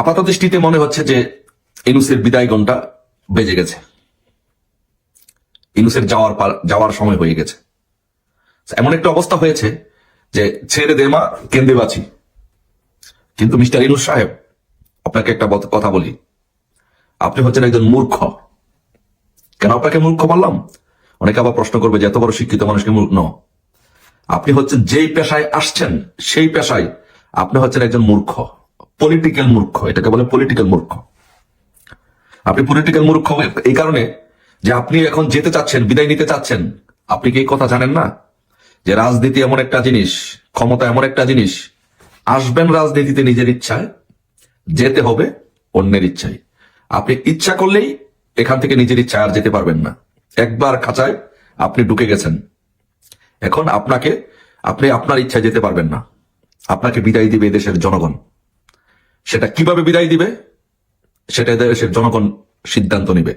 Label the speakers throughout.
Speaker 1: আপাত দৃষ্টিতে মনে হচ্ছে যে ইনুসের বিদায় ঘণ্টা বেজে গেছে। ইনুসের যাওয়ার যাওয়ার সময় হয়ে গেছে। এমন একটা অবস্থা হয়েছে যে ছেড়ে দে মা কেন্দে বাঁচি। কিন্তু মিস্টার ইনুস সাহেব, আপনাকে একটা কথা বলি। আপনি হচ্ছেন একজন মূর্খ। কেন আপনাকে মূর্খ বললাম? অনেকে আবার প্রশ্ন করবে যে এত বড় শিক্ষিত মানুষকে মূর্খ ন। আপনি হচ্ছেন যেই পেশায় আসছেন, সেই পেশায় আপনি হচ্ছেন একজন মূর্খ। পলিটিক্যাল মূর্খ, এটাকে বলে পলিটিক্যাল মূর্খ। আপনি পলিটিক্যাল মূর্খ এই কারণে যে আপনি এখন যেতে চাচ্ছেন, বিদায় নিতে চাচ্ছেন, আপনি কি এই কথা জানেন না? যে রাজনীতি এমন একটা জিনিস, ক্ষমতা এমন একটা জিনিস, আসবেন রাজনীতিতে নিজের ইচ্ছায়, যেতে হবে অন্যের ইচ্ছায়। আপনি ইচ্ছা করলেই এখান থেকে নিজের ইচ্ছায় আর যেতে পারবেন না। একবার খাঁচায় আপনি ঢুকে গেছেন। এখন আপনাকে, আপনি আপনার ইচ্ছায় যেতে পারবেন না। আপনাকে বিদায় দিবে দেশের জনগণ। সেটা কীভাবে বিদায় দিবে? সেটা দেশের জনগণ সিদ্ধান্ত নিবে।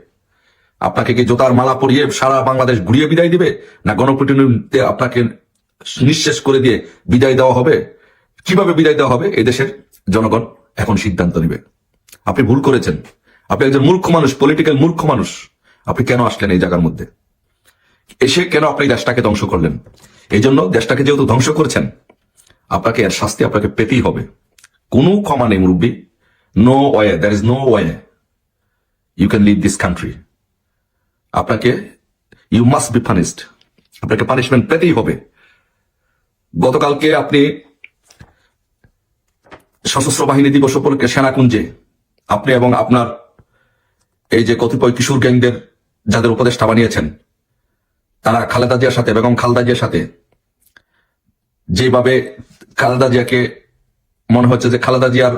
Speaker 1: আপনাকে কি জোতার মালা পরিয়ে সারা বাংলাদেশ ঘুরিয়ে বিদায় দিবে? না গণপ্রতিনিধিতে আপনাকে নিঃশেষ করে দিয়ে বিদায় দেওয়া হবে? কীভাবে বিদায় দেওয়া হবে? এই দেশের জনগণ এখন সিদ্ধান্ত নিবে। আপনি ভুল করেছেন। আপনি একজন মূর্খ মানুষ পলিটিক্যাল মূর্খ মানুষ। আপনি কেন আসলেন এই জায়গার মধ্যে? এসে কেন আপনি দেশটাকে ধ্বংস করলেন? এই জন্য দেশটাকে যেহেতু ধ্বংস করছেন, আপনাকে এর শাস্তি আপনাকে পেতেই হবে। কোনো ক্ষমা নেই, মুরব্বী। No way there is no way you can leave this country আপনাকে ইউ মাস্ট বি পানিশড আপনাকে পানিশমেন্ট পেতেই হবে। গতকালকে আপনি সশস্ত্র বাহিনী দিবস উপলক্ষে সেনাকুঞ্জে আপনি এবং আপনার এই যে কতিপয় কিশোর গ্যাংদের যাদের উপদেষ্টা বানিয়েছেন, তারা খালেদা জিয়ার সাথে, বেগম খালেদা জিয়ার সাথে, যেভাবে খালেদা জিয়াকে মনে হচ্ছে যে খালেদা জিয়ার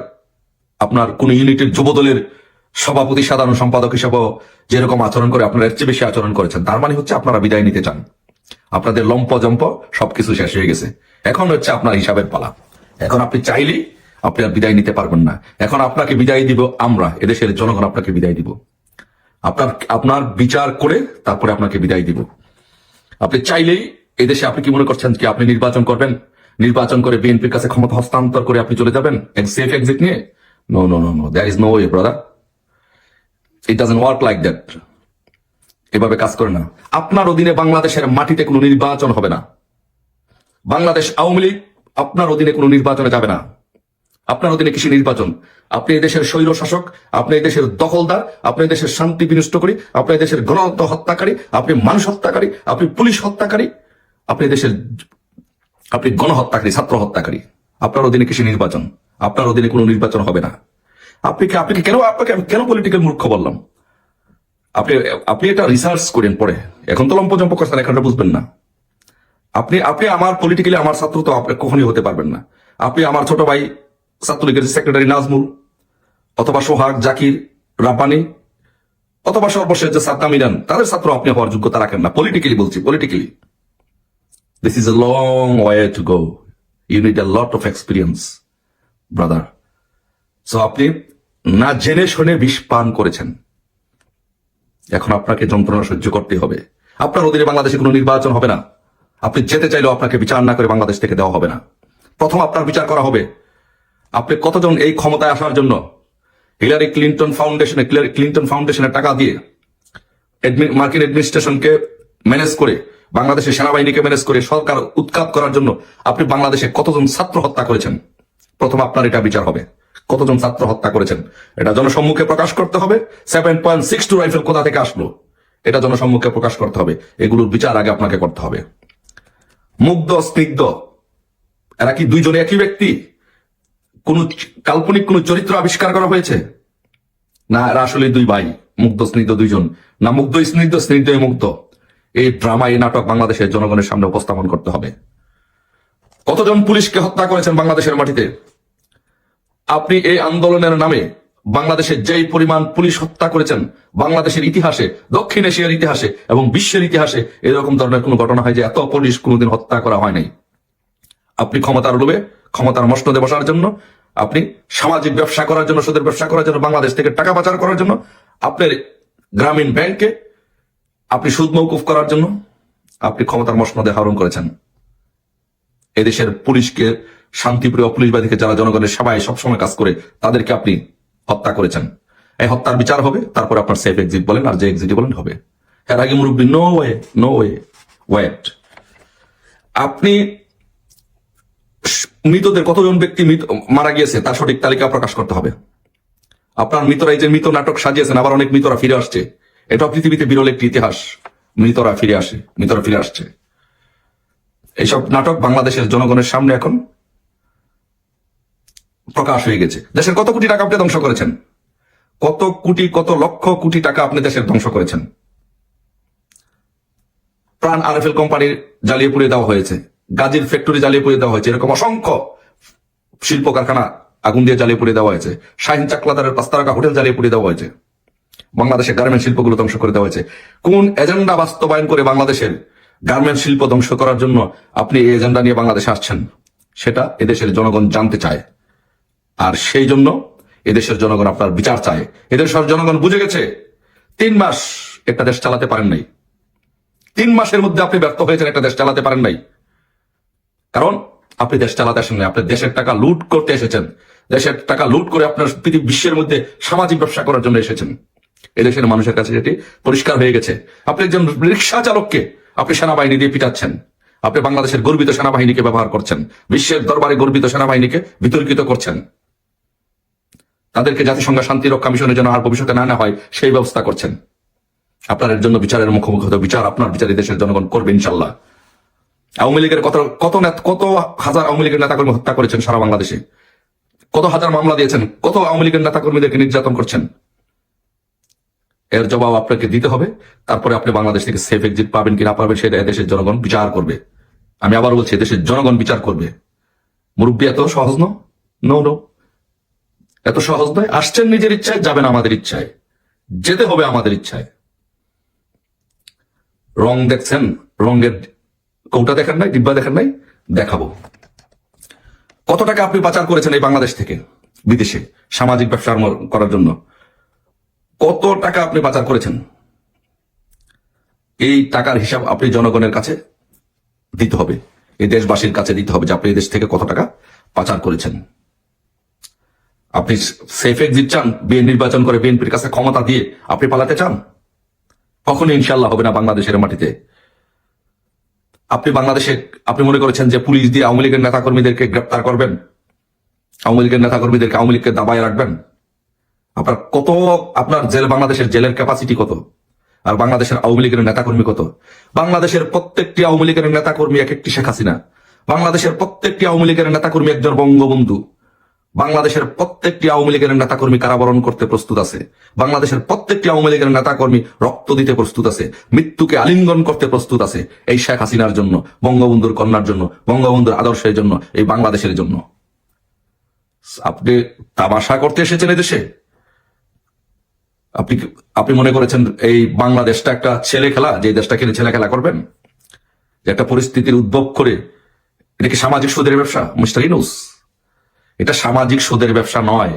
Speaker 1: আপনার কোন ইউনিটের যুবদলের সভাপতি, সাধারণ সম্পাদক হিসেবে যেরকম আচরণ করে, আপনারা এর চেয়ে বেশি আচরণ করেছেন। তার মানে হচ্ছে আপনারা বিদায় নিতে চান। আপনাদের লম্প জম্প সবকিছু শেষ হয়ে গেছে। এখন হচ্ছে আপনার হিসাবের পালা। এখন আপনি চাইলেই আপনি আর বিদায় নিতে পারবেন না। এখন আপনাকে বিদায় দিব আমরা। এদেশের জনগণ আপনাকে বিদায় দিব। আপনার আপনার বিচার করে তারপরে আপনাকে বিদায় দিব। আপনি চাইলেই এদেশে আপনি কি মনে করছেন কি আপনি নির্বাচন করবেন? নির্বাচন করে বিএনপির কাছে ক্ষমতা হস্তান্তর করে আপনি চলে যাবেন? সেফ এক্সিট নিয়ে? No no no no there is no way brother it doesn't work like that এভাবে কাজ করে না। আপনার অধীনে বাংলাদেশের মাটিতে কোনো নির্বাচন হবে না। বাংলাদেশ আওয়ামী লীগ আপনার অধীনে কোনো নির্বাচনে যাবে না। আপনার অধীনে কৃষি নির্বাচন। আপনি দেশের স্বৈর শাসক, আপনি দেশের দখলদার, আপনি দেশের শান্তি বিনষ্ট করি আপনি দেশের গণহত্য হত্যাকারী আপনি মানুষ হত্যাকারী, আপনি পুলিশ হত্যাকারী, আপনি দেশের আপনি গণহত্যাকারী ছাত্র হত্যাকারী আপনার অধীনে কৃষি নির্বাচন। আপনার অধীনে কোনো নির্বাচন হবে না। আপনি কি আপনি কেন আপনাকে আমি কেন পলিটিক্যাল মূর্খ বললাম? আপনি আপনি এটা রিসার্চ করেন পরে। এখন তো লম্পজম্প করছেন, এখন বুঝবেন না। আপনি আপনি আমার পলিটিক্যালি আমার ছাত্র তো আপনি কখনই হতে পারবেন না। আপনি আমার ছোট ভাই ছাত্রলীগের সেক্রেটারি নাজমুল, অথবা সোহাগ, জাকির, রাব্বানি, অথবা সর্বশেষ যে সাদ্দাম ইরান, তাদের ছাত্র আপনি হওয়ার যোগ্যতা রাখেন না। পলিটিক্যালি বলছি politically this is a long way to go you need a lot of experience brother so আপনি না জেনে শুনে বিষ পান করেছেন। এখন আপনাকে যন্ত্রণা সহ্য করতে হবে। আপনার অধীনে বাংলাদেশে কোনো নির্বাচন হবে না। আপনি যেতে চাইলেও আপনাকে বিচার না করে বাংলাদেশ থেকে দেওয়া হবে না। প্রথম আপনার বিচার করা হবে। আপনি কতজন এই ক্ষমতায় আসার জন্য? হিলারি ক্লিন্টন ফাউন্ডেশনে ক্লিন্টন ফাউন্ডেশনের টাকা দিয়ে মার্কিন অ্যাডমিনিস্ট্রেশনকে ম্যানেজ করে বাংলাদেশের সেনাবাহিনীকে ম্যানেজ করে সরকার উৎখাত করার জন্য আপনি বাংলাদেশে কতজন ছাত্র হত্যা করেছেন? প্রথম আপনার এটা বিচার হবে। কতজন ছাত্র হত্যা করেছেন? এটা জনসম্মুখে প্রকাশ করতে হবে। Seven point six two rifle কোথা থেকে আসলো? এটা জনসম্মুখে প্রকাশ করতে হবে। এগুলোর বিচার আগে আপনাকে করতে হবে। মুগ্ধ, স্নিগ্ধ, এরা কি দুইজনে একই ব্যক্তি? কোন কাল্পনিক কোন চরিত্র আবিষ্কার করা হয়েছে? না, এরা আসলে দুই ভাই, মুগ্ধ, স্নিগ্ধ দুইজন। না মুগ্ধ স্নিগ্ধ স্নিগ্ধ মুগ্ধ। এই ড্রামা এই নাটক বাংলাদেশের জনগণের সামনে উপস্থাপন করতে হবে। কতজন পুলিশকে হত্যা করেছেন বাংলাদেশের মাটিতে? আপনি এই আন্দোলনের নামে বাংলাদেশের যেই পরিমাণ পুলিশ হত্যা করেছেন, বাংলাদেশের ইতিহাসে, দক্ষিণ এশিয়ার ইতিহাসে এবং বিশ্বের ইতিহাসে এরকম ধরনের কোনো ঘটনা হয় যে এত পুলিশ কোনোদিন হত্যা করা হয় নাই। আপনি ক্ষমতার লোভে, ক্ষমতার মসনদে বসার জন্য, আপনি সামাজিক ব্যবসা করার জন্য, সুদের ব্যবসা করার জন্য, বাংলাদেশ থেকে টাকা পাচার করার জন্য, আপনার গ্রামীণ ব্যাংকে আপনি সুদ মৌকুফ করার জন্য আপনি ক্ষমতার মসনদে আহরণ করেছেন। এদেশের পুলিশকে, শান্তিপ্রিয় পুলিশ বাহিনীকে যারা জনগণের সেবায় সবসময় কাজ করে, তাদেরকে আপনি হত্যা করেছেন। এই হত্যার বিচার হবে, তারপর আপনার সেফ এক্সিট বলেন আর যে এক্সিট বলেন হবে। এর আগে মুরব্বী no way no way wait আপনি মৃতদের কতজন ব্যক্তি মারা গিয়েছে, তার সঠিক তালিকা প্রকাশ করতে হবে। আপনার মৃতরা এই যে মৃত নাটক সাজিয়েছেন, আবার অনেক মৃতরা ফিরে আসছে। এটা পৃথিবীতে বিরল একটি ইতিহাস। মৃতরা ফিরে আসে, মৃতরা ফিরে আসছে। এইসব নাটক বাংলাদেশের জনগণের সামনে এখন প্রকাশ হয়ে গেছে। দেশের কত কোটি টাকা আপনি ধ্বংস করেছেন? কত কোটি, কত লক্ষ কোটি টাকা আপনি দেশের ধ্বংস করেছেন? প্রাণ আরএফএল কোম্পানির জ্বালিয়ে পুড়িয়ে দেওয়া হয়েছে। গাজীর ফ্যাক্টরি জ্বালিয়ে পুড়িয়ে দেওয়া হয়েছে। এরকম অসংখ্য শিল্প কারখানা আগুন দিয়ে জ্বালিয়ে পুড়িয়ে দেওয়া হয়েছে। শাহিন চাকলাদারের পাঁচতারকা হোটেল জ্বালিয়ে পুড়িয়ে দেওয়া হয়েছে। বাংলাদেশের গার্মেন্ট শিল্পগুলো ধ্বংস করে দেওয়া হয়েছে। কোন এজেন্ডা বাস্তবায়ন করে বাংলাদেশের গার্মেন্ট শিল্প ধ্বংস করার জন্য আপনি এই এজেন্ডা নিয়ে বাংলাদেশে আসছেন? সেটা এদেশের জনগণ জানতে চায়। আর সেই জন্য এদেশের জনগণ আপনার বিচার চায়। এদেশের জনগণ বুঝে গেছে, তিন মাস একটা দেশ চালাতে পারেন নাই। তিন মাসের মধ্যে আপনি ব্যর্থ হয়েছেন, একটা দেশ চালাতে পারেন নাই। কারণ আপনি দেশ চালাতে আসেন নাই, আপনি দেশের টাকা লুট করতে এসেছেন। দেশের টাকা লুট করে আপনার পৃথিবী বিশ্বের মধ্যে সামাজিক ব্যবসা করার জন্য এসেছেন। এদেশের মানুষের কাছে যেটি পরিষ্কার হয়ে গেছে। আপনি একজন রিক্সা চালককে আপনি সেনাবাহিনী দিয়ে পিটাচ্ছেন। আপনি বাংলাদেশের গর্বিত সেনাবাহিনীকে ব্যবহার করছেন। বিশ্বের দরবারে গর্বিত সেনাবাহিনীকে বিতর্কিত করছেন। তাদেরকে জাতিসংঘ শান্তি রক্ষা মিশনের জন্য আর ভবিষ্যতে না না হয় সেই ব্যবস্থা করছেন। আপনার জন্য বিচারের মুখোমুখি হতে বিচার আপনার বিচার দেশের জনগণ করবে ইনশাল্লাহ আওয়ামী লীগের কত কত কত হাজার আওয়ামী লীগের নেতাকর্মী হত্যা করেছেন সারা বাংলাদেশে? কত হাজার মামলা দিয়েছেন? কত আওয়ামী লীগের নেতাকর্মীদেরকে নির্যাতন করছেন? এর জবাব আপনাকে দিতে হবে। তারপরে আপনি বাংলাদেশ থেকে সেফ এক্সিট পাবেন কি না পাবেন, সেটা দেশের জনগণ বিচার করবে। আমি আবার বলছি, দেশের জনগণ বিচার করবে। মুরব্বী এত সহজ নো নো নো এত সহজ নয়। আসছেন নিজের ইচ্ছায়, যাবেন আমাদের ইচ্ছায়। যেতে হবে আমাদের ইচ্ছায়। রং দেখছেন? রঙের কৌটা দেখেন নাই? ডিব্বা দেখেন নাই? দেখাবো। কত টাকা আপনি পাচার করেছেন এই বাংলাদেশ থেকে? বিদেশে। সামাজিক ব্যবসা করার জন্য। কত টাকা আপনি পাচার করেছেন? এই টাকার হিসাব আপনি জনগণের কাছে দিতে হবে। এই দেশবাসীর কাছে দিতে হবে যে আপনি দেশ থেকে কত টাকা পাচার করেছেন। আপনি সেফ এক্সিট চান, বিএন নির্বাচন করে বিএনপির কাছে ক্ষমতা দিয়ে আপনি পালাতে চান? কখনো ইনশাল্লাহ হবে না বাংলাদেশের মাটিতে। আপনি বাংলাদেশে, আপনি মনে করেছেন যে পুলিশ দিয়ে আওয়ামী লীগের নেতাকর্মীদেরকে গ্রেপ্তার করবেন? আওয়ামী লীগের নেতাকর্মীদেরকে আওয়ামী লীগকে দাবায় রাখবেন? আপনার কত, আপনার জেল বাংলাদেশের জেলের ক্যাপাসিটি কত? আর বাংলাদেশের আওয়ামী লীগের নেতাকর্মী কত? বাংলাদেশের প্রত্যেকটি আওয়ামী লীগের নেতাকর্মী এক একটি শেখ হাসিনা। বাংলাদেশের প্রত্যেকটি আওয়ামী লীগের নেতাকর্মী একজন বঙ্গবন্ধু। বাংলাদেশের প্রত্যেকটি আওয়ামী লীগের নেতাকর্মী কারাবরণ করতে প্রস্তুত আছে। বাংলাদেশের প্রত্যেকটি আওয়ামী লীগের নেতাকর্মী রক্ত দিতে প্রস্তুত আছে। মৃত্যুকে আলিঙ্গন করতে প্রস্তুত আছে এই শেখ হাসিনার জন্য, বঙ্গবন্ধুর কন্যার জন্য, বঙ্গবন্ধুর আদর্শের জন্য, এই বাংলাদেশের জন্য। আপনি তামাশা করতে এসেছেন এদেশে? আপনি আপনি মনে করেছেন এই বাংলাদেশটা একটা ছেলে খেলা, যে দেশটা কিনে ছেলে খেলা করবেন? একটা পরিস্থিতির উদ্ভব করে, এটা কি সামাজিক সুদের ব্যবসা, মিস্টার ইনুস? এটা সামাজিক সুদের ব্যবসা নয়।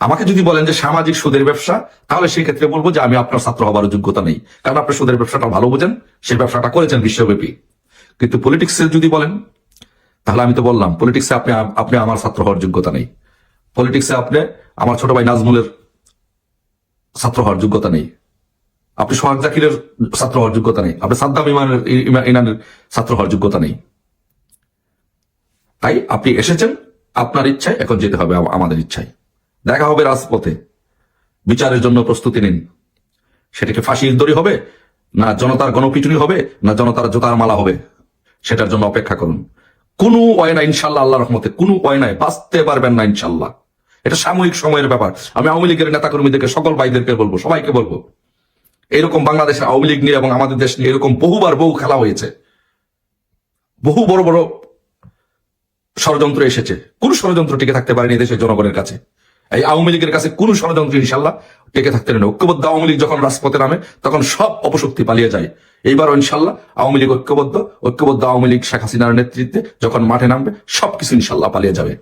Speaker 1: আমাকে যদি বলেন যে সামাজিক সুদের ব্যবসা, তাহলে সেই ক্ষেত্রে বলব যে আমি আপনার ছাত্র হবার যোগ্যতা নেই। কারণ আপনি সুদের ব্যবসাটা ভালো বোঝেন সেই ব্যবসাটা করেছেন বিশ্বব্যাপী। কিন্তু পলিটিক্সে যদি বলেন, তাহলে আমি তো বললাম পলিটিক্সে আপনি আপনি আমার ছাত্র হওয়ার যোগ্যতা নেই। পলিটিক্সে আপনি আমার ছোট ভাই নাজমুলের ছাত্র হওয়ার যোগ্যতা নেই। আপনি সোহাগ জাকিরের ছাত্র হওয়ার যোগ্যতা নেই। আপনি সাদ্দাম ইমানের, ইমা- ইনানের ছাত্র হওয়ার যোগ্যতা নেই। তাই আপনি এসেছেন আপনার ইচ্ছায়, এখন যেতে হবে আমাদের ইচ্ছায়। দেখা হবে রাজপথে। বিচারের জন্য প্রস্তুতি নিন। সেটাকে ফাঁসির দড়ি হবে, না জনতার গণপিটুনি হবে, না জনতার জোতার মালা হবে। সেটার জন্য অপেক্ষা করুন। কোনো ওয় না ইনশাল্লাহ আল্লাহ রহমতে, কোনো ওয় নাই বাঁচতে পারবেন না ইনশাল্লাহ। এটা সাময়িক সময়ের ব্যাপার। আমি আওয়ামী লীগের নেতাকর্মীদেরকে সকল ভাইদেরকে বলব, সবাইকে বলব, এরকম বাংলাদেশে আওয়ামী লীগ নিয়ে এবং আমাদের দেশ নিয়ে এরকম বহুবার বহু খেলা হয়েছে। বহু বড় বড় ষড়যন্ত্র এসেছে। কোন ষড়যন্ত্র টিকে থাকতে পারেনি দেশের জনগণের কাছে। এই আওয়ামী লীগের কাছে কোন ষড়যন্ত্র ইনশাল্লাহ টিকে থাকতে পারে না ঐক্যবদ্ধ আওয়ামী লীগ যখন রাজপথে নামে, তখন সব অপশক্তি পালিয়ে যায়। এইবার ইনশাল্লাহ আওয়ামী লীগ ঐক্যবদ্ধ। ঐক্যবদ্ধ আওয়ামী লীগ শেখ হাসিনার নেতৃত্বে যখন মাঠে নামবে, সবকিছু ইনশাল্লাহ পালিয়ে যাবে।